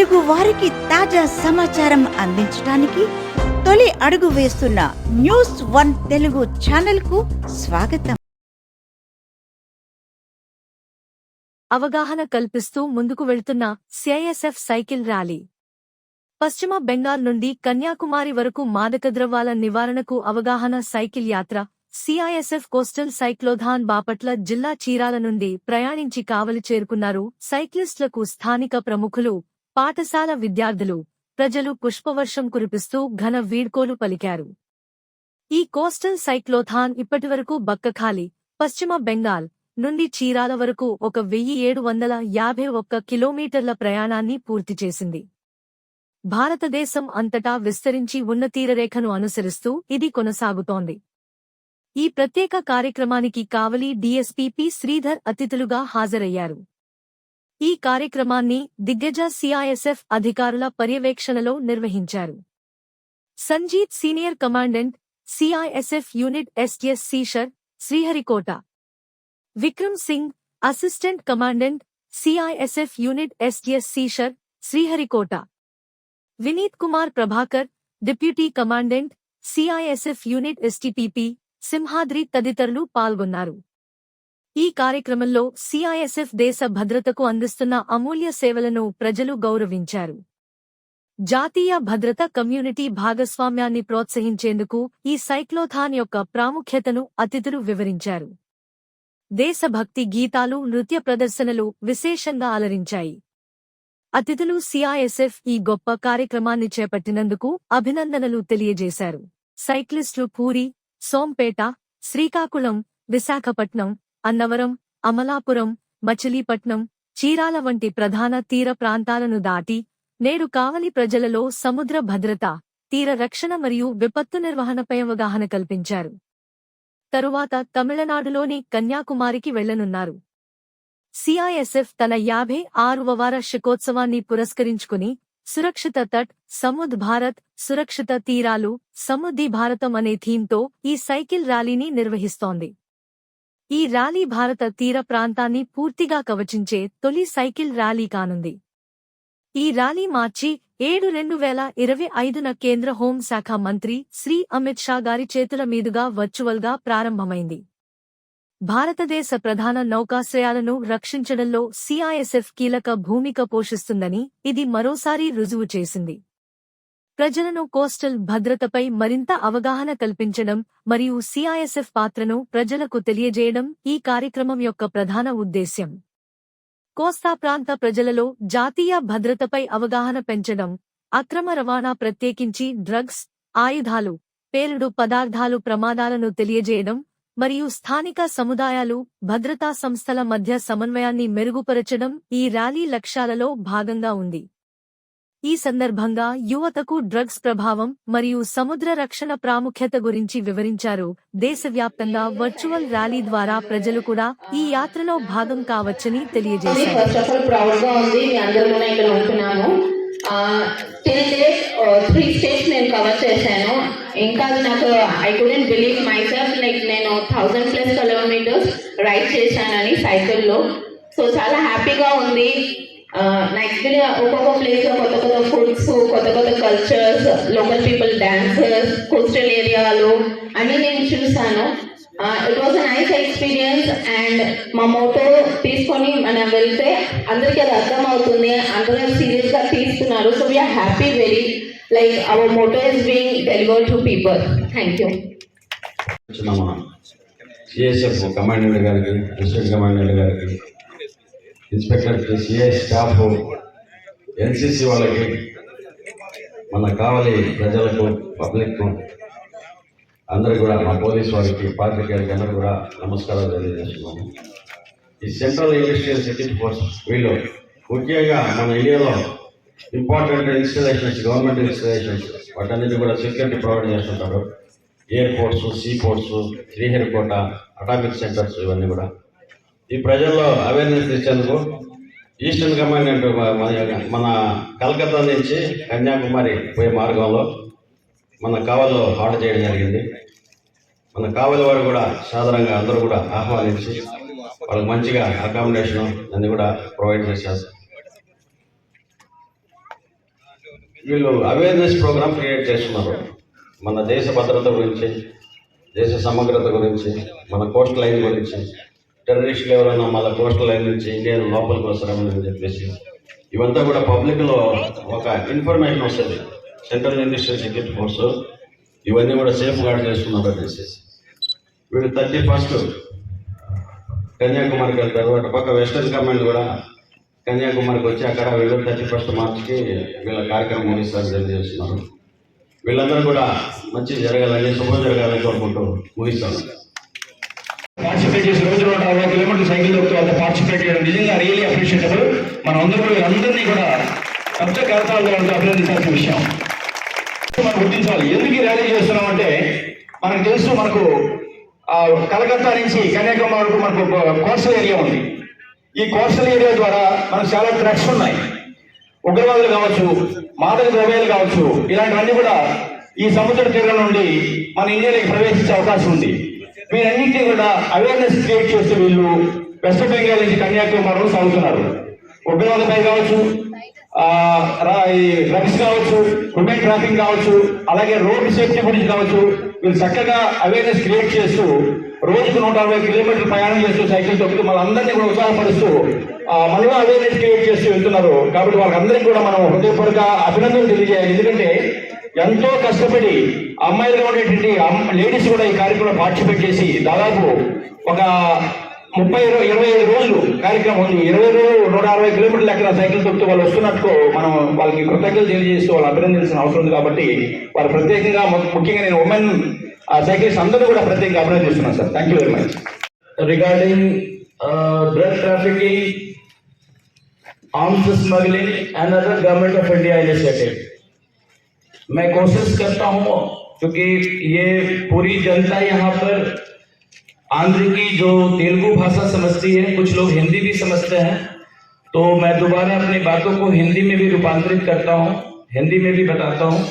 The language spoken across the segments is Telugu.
తెలుగు వారికి తాజా సమాచారం అందించడానికి తొలి అడుగు వేస్తున్న న్యూస్ వన్ తెలుగు ఛానల్కు స్వాగతం. అవగాహన కల్పిస్తూ ముందుకు వెళ్తున్న సిఐఎస్ఎఫ్ సైకిల్ ర్యాలీ. పశ్చిమ బెంగాల్ నుండి కన్యాకుమారి వరకు మాదక ద్రవ్యాల నివారణకు అవగాహన సైకిల్ యాత్ర సిఐఎస్ఎఫ్ కోస్టల్ సైక్లోథాన్ బాపట్ల జిల్లా చీరాల నుండి ప్రయాణించి కావలి చేరుకున్నారు సైక్లిస్టులకు స్థానిక ప్రముఖులు. పాఠశాల విద్యార్థులు ప్రజలు పుష్పవర్షం కురిపిస్తూ ఘన వీడ్కోలు పలికారు. ఈ కోస్టల్ సైక్లోథాన్ ఇప్పటివరకు బక్కఖాలి పశ్చిమ బెంగాల్ నుండి చీరాల వరకు ఒక వెయ్యి ఏడు వందల యాభై ఒక్క కిలోమీటర్ల ప్రయాణాన్ని పూర్తి చేసింది. భారతదేశం అంతటా విస్తరించి ఉన్న తీరరేఖను అనుసరిస్తూ ఇది కొనసాగుతోంది. ఈ ప్రత్యేక కార్యక్రమానికి కావలి డీఎస్పీ శ్రీధర్ అతిథులుగా హాజరయ్యారు. ఈ కార్యక్రమాన్ని దిగ్గజ సిఐఎస్ఎఫ్ అధికారుల పర్యవేక్షణలో నిర్వహించారు Sanjeet senior commandant CISF unit SS సీషర్ Sriharikota Vikram Singh assistant commandant CISF unit SS సీషర్ Sriharikota Vineet Kumar Prabhakar deputy commandant CISF unit STPP Simhadri తదితరులు పాల్గొన్నారు ఈ కార్యక్రమంలో సిఐఎస్ఎఫ్ దేశ భద్రతకు అందిస్తున్న అమూల్య సేవలను ప్రజలు గౌరవించారు. జాతీయ భద్రత కమ్యూనిటీ భాగస్వామ్యాన్ని ప్రోత్సహించేందుకు ఈ సైక్లోథాన్ యొక్క ప్రాముఖ్యతను అతిథులు వివరించారు. దేశభక్తి గీతాలు నృత్య ప్రదర్శనలు విశేషంగా అలరించాయి. అతిథులు సిఐఎస్ఎఫ్ ఈ గొప్ప కార్యక్రమాన్ని చేపట్టినందుకు అభినందనలు తెలియజేశారు. సైక్లిస్టులు పూరి సోంపేట శ్రీకాకుళం విశాఖపట్నం అన్నవరం అమలాపురం మచిలీపట్నం చీరాల వంటి ప్రధాన తీర ప్రాంతాలను దాటి నేడు కావలి ప్రజలలో సముద్ర భద్రత తీర రక్షణ మరియు విపత్తు నిర్వహణపై అవగాహన కల్పించారు. తరువాత తమిళనాడులోని కన్యాకుమారికి వెళ్ళనున్నారు. సిఐఎస్ఎఫ్ తన యాభై ఆరవ వార్షికోత్సవాన్ని పురస్కరించుకుని సురక్షిత తట్ సముద్ భారత్ సురక్షిత తీరాలు సముద్ది భారతం అనే థీమ్తో ఈ సైకిల్ ర్యాలీని నిర్వహిస్తోంది. ఈ ర్యాలీ భారత తీర ప్రాంతాన్ని పూర్తిగా కవచించే తొలి సైకిల్ ర్యాలీ కానుంది. ఈ ర్యాలీ మార్చి ఏడు రెండు వేల ఇరవై ఐదున కేంద్ర హోంశాఖ మంత్రి శ్రీ అమిత్ షా గారి చేతుల మీదుగా వర్చువల్గా ప్రారంభమైంది. భారతదేశ ప్రధాన నౌకాశ్రయాలను రక్షించడంలో సిఐఎస్ఎఫ్ కీలక భూమిక పోషిస్తుందని ఇది మరోసారి రుజువు చేసింది. ప్రజలను కోస్టల్ భద్రతపై మరింత అవగాహన కల్పించడం మరియు సిఐఎస్ఎఫ్ పాత్రను ప్రజలకు తెలియజేయడం ఈ కార్యక్రమం యొక్క ప్రధాన ఉద్దేశ్యం. కోస్తా ప్రాంత ప్రజలలో జాతీయ భద్రతపై అవగాహన పెంచడం అక్రమ రవాణా ప్రత్యేకించి డ్రగ్స్ ఆయుధాలు పేలుడు పదార్థాలు ప్రమాదాలను తెలియజేయడం మరియు స్థానిక సముదాయాలు భద్రతా సంస్థల మధ్య సమన్వయాన్ని మెరుగుపరచడం ఈ ర్యాలీ లక్ష్యాలలో భాగంగా ఉంది. ఈ సందర్భంగా యువతకు డ్రగ్స్ ప్రభావం మరియు సముద్ర రక్షణ ప్రాముఖ్యత గురించి వివరించారు. దేశవ్యాప్తంగా వర్చువల్ ర్యాలీ ద్వారా ప్రజలు కూడా ఈ యాత్రలో భాగం కావచ్చని తెలియజేశారు. ఫస్ట్ ఆఫ్ త్రీ స్టేట్స్ నేను కవర్ చేశాను. ఇంకా నాకు I couldn't believe myself like నేను థౌజండ్ ప్లస్ కిలోమీటర్స్ రైడ్ చేశానని సైకిల్లో. సో చాలా హ్యాపీగా ఉంది. నా ఎక్స్పీరియన్స్ ఒక్కొక్క ప్లేస్లో కొత్త కొత్త ఫుడ్స్ కొత్త కొత్త cultures local people dancers coastal ఏరియాలు అన్ని నేను చూసాను it was nice experience and మా మోటో తీసుకొని మనం వెళ్తే అందరికీ అది అర్థమవుతుంది. అందరూ సీరియస్గా తీసుకున్నారు so we are happy very like our motto is being delivered to people thank you CSF commandant గారికి డిస్ట్రిక్ట్ కమాండెంట్ గారికి ఇన్స్పెక్టర్కి సిఐ స్టాఫ్ ఎన్సిసి వాళ్ళకి మన కావాలి ప్రజలకు పబ్లిక్ అందరు కూడా మా పోలీస్ వారికి పాత్రికేయులకి అందరూ కూడా నమస్కారాలు తెలియజేస్తున్నాము. ఈ సెంట్రల్ ఇండస్ట్రియల్ సెక్యూరిటీ ఫోర్స్ వీళ్ళు ముఖ్యంగా మన ఇండియాలో ఇంపార్టెంట్ ఇన్స్టలేషన్స్ గవర్నమెంట్ ఇన్స్టలేషన్స్ వాటన్నిటి కూడా సెక్యూరిటీ ప్రొవైడ్ చేస్తుంటారు. Airports sea ports Sriharikota atomic centres ఇవన్నీ కూడా. ఈ ప్రజల్లో అవేర్నెస్ తెచ్చేందుకు ఈస్టర్న్ కమాండెంట్ మన- మన కలకత్తా నుంచి కన్యాకుమారి పోయే మార్గంలో మన కావల్లో హాల్ట్ చేయడం జరిగింది. మన కావలి వారు కూడా సాధారణంగా అందరూ కూడా ఆహ్వానించి వాళ్ళకి మంచిగా అకామిడేషన్ అన్ని కూడా ప్రొవైడ్ చేశారు. వీళ్ళు అవేర్నెస్ ప్రోగ్రామ్ క్రియేట్ చేస్తున్నారు. మన దేశ భద్రత గురించి దేశ సమగ్రత గురించి మన కోస్ట్ లైన్ గురించి టెర్రరిస్టులు ఎవరైనా మళ్ళీ కోస్ట్ లైన్ నుంచి ఇండియా లోపలికి వస్తారని చెప్పేసి ఇవంతా కూడా పబ్లిక్లో ఒక ఇన్ఫర్మేషన్ వస్తుంది. సెంట్రల్ ఇండస్ట్రియల్ సెక్యూరిటీ ఫోర్స్ ఇవన్నీ కూడా సేఫ్ గార్డ్ చేస్తున్నారు అనేసి. వీడు థర్టీ ఫస్ట్ కన్యాకుమారికి వెళ్తారు. అటు పక్క వెస్టర్న్ కమాండ్ కూడా కన్యాకుమారికి వచ్చి అక్కడ వీళ్ళు థర్టీ ఫస్ట్ మార్చికి వీళ్ళ కార్యక్రమం ముగిస్తారు తెలియజేస్తున్నారు వీళ్ళందరూ కూడా మంచి జరగాలని శుభం జరగాలని కోరుకుంటూ ముగిస్తాను. పార్టిసిపేట్ చేసి రోజు నూట అరవై కిలోమీటర్లు సైకిల్ దొక్కుతూ అంత పార్టిసిపేట్ చేయడం నిజంగా రియలీ అప్రిషియేటబుల్ మనం అందరూ కూడా అందరినీ కూడా పెద్ద కార్యక్రమాలు వాళ్ళతో అభినందించాల్సిన విషయం. మనం గుర్తించాలి. ఎందుకు ఈ ర్యాలీ చేస్తున్నాం అంటే మనకు తెలుసు మనకు ఆ, కలకత్తా నుంచి కన్యాకుమారి వరకు మనకు కోస్టల్ ఏరియా ఉంది. ఈ కోస్టల్ ఏరియా ద్వారా మనకు చాలా ట్రక్స్ ఉన్నాయి. ఉగ్రవాదులు కావచ్చు మాదక ద్రవ్యాలు కావచ్చు ఇలాంటివన్నీ కూడా ఈ సముద్ర తీరం నుండి మన ఇండియాలోకి ప్రవేశించే అవకాశం ఉంది. వీరన్నింటినీ కూడా అవేర్నెస్ క్రియేట్ చేస్తూ వీళ్ళు వెస్ట్ బెంగాల్ నుంచి కన్యాకుమారిలో సాగుతున్నారు. ఉగ్రవాదపై కావచ్చు డ్రగ్స్ కావచ్చు హ్యూమన్ ట్రాఫింగ్ కావచ్చు అలాగే రోడ్డు సేఫ్టీ గురించి కావచ్చు వీళ్ళు చక్కగా అవేర్నెస్ క్రియేట్ చేస్తూ రోజుకు నూట అరవై కిలోమీటర్లు ప్రయాణం చేస్తూ సైకిల్ తొక్కుతూ మనందరినీ కూడా ఉత్సాహపరుస్తూ ఆ, మనలో అవేర్నెస్ క్రియేట్ చేస్తూ వెళ్తున్నారు. కాబట్టి వాళ్ళందరికీ కూడా మనం హృదయపూర్వక అభినందనలు తెలియజేయాలి. ఎందుకంటే ఎంతో కష్టపడి అమ్మాయిలుగా ఉండేటువంటి లేడీస్ కూడా ఈ కార్యక్రమంలో పార్టిసిపేట్ చేసి దాదాపు ఒక ముప్పై ఇరవై ఇరవై ఐదు రోజులు కార్యక్రమం ఉంది. ఇరవై రోజులు నూట అరవై కిలోమీటర్లు ఎక్కడ సైకిల్ తొక్కుతూ వాళ్ళు వస్తున్నట్టు మనం వాళ్ళకి కృతజ్ఞతలు తెలియజేస్తూ వాళ్ళు అభినందించిన అవసరం ఉంది కాబట్టి వారు ప్రత్యేకంగా ముఖ్యంగా నేను ఉమెన్ సైకిల్స్ అందరూ కూడా ప్రత్యేకంగా అభినందిస్తున్నాను sir. Thank you very much regarding drug trafficking arms smuggling and other government of India initiative. मैं कोशिश करता हूँ, क्योंकि ये पूरी जनता यहाँ पर आंध्र की जो तेलुगु भाषा समझती है, कुछ लोग हिंदी भी समझते हैं तो मैं दोबारा अपनी बातों को हिंदी में भी रूपांतरित करता हूँ, हिंदी में भी बताता हूँ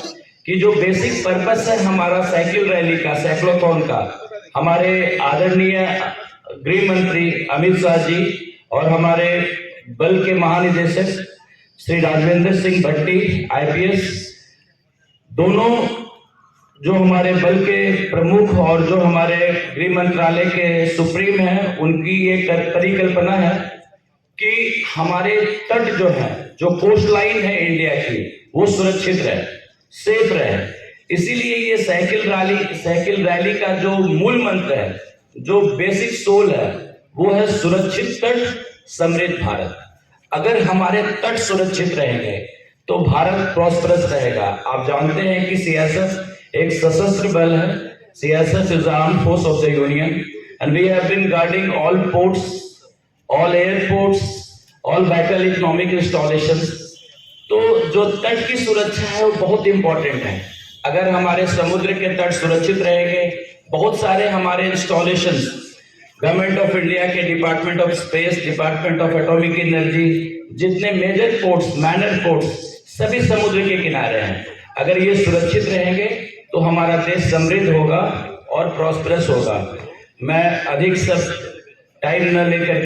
कि जो बेसिक पर्पस है हमारा साइकिल रैली का साइक्लोथॉन का, हमारे आदरणीय गृह मंत्री अमित शाह जी और हमारे बल के महानिदेशक श्री राजवेंद्र सिंह भट्टी आईपीएस दोनों जो हमारे बल के प्रमुख और जो हमारे गृह मंत्रालय के सुप्रीम हैं, उनकी ये परिकल्पना है कि हमारे तट जो है, जो कोस्ट लाइन है इंडिया की, वो सुरक्षित रहे सेफ़ रहे। इसीलिए ये साइकिल रैली साइकिल रैली का जो मूल मंत्र है, जो बेसिक सोल है, वो है सुरक्षित तट, समृद्ध भारत। अगर हमारे तट सुरक्षित रहेंगे तो भारत प्रॉस्परस रहेगा। आप जानते हैं कि सीएसएफ एक सशस्त्र बल है। CSF is arm force of the union and we have been guarding all ports all airports all vital economic installation तो जो तट की सुरक्षा है, वो बहुत इंपॉर्टेंट है। अगर हमारे समुद्र के तट सुरक्षित रहेंगे, बहुत सारे हमारे इंस्टॉलेशन गवर्नमेंट ऑफ़ इंडिया के department of space department of atomic energy जितने मेजर पोर्ट्स मैनर पोर्ट्स सभी समुद्र के किनारे हैं। अगर ये सुरक्षित रहेंगे तो हमारा देश समृद्ध होगा और प्रॉस्परस होगा। मैं अधिक सब टाइम न लेकर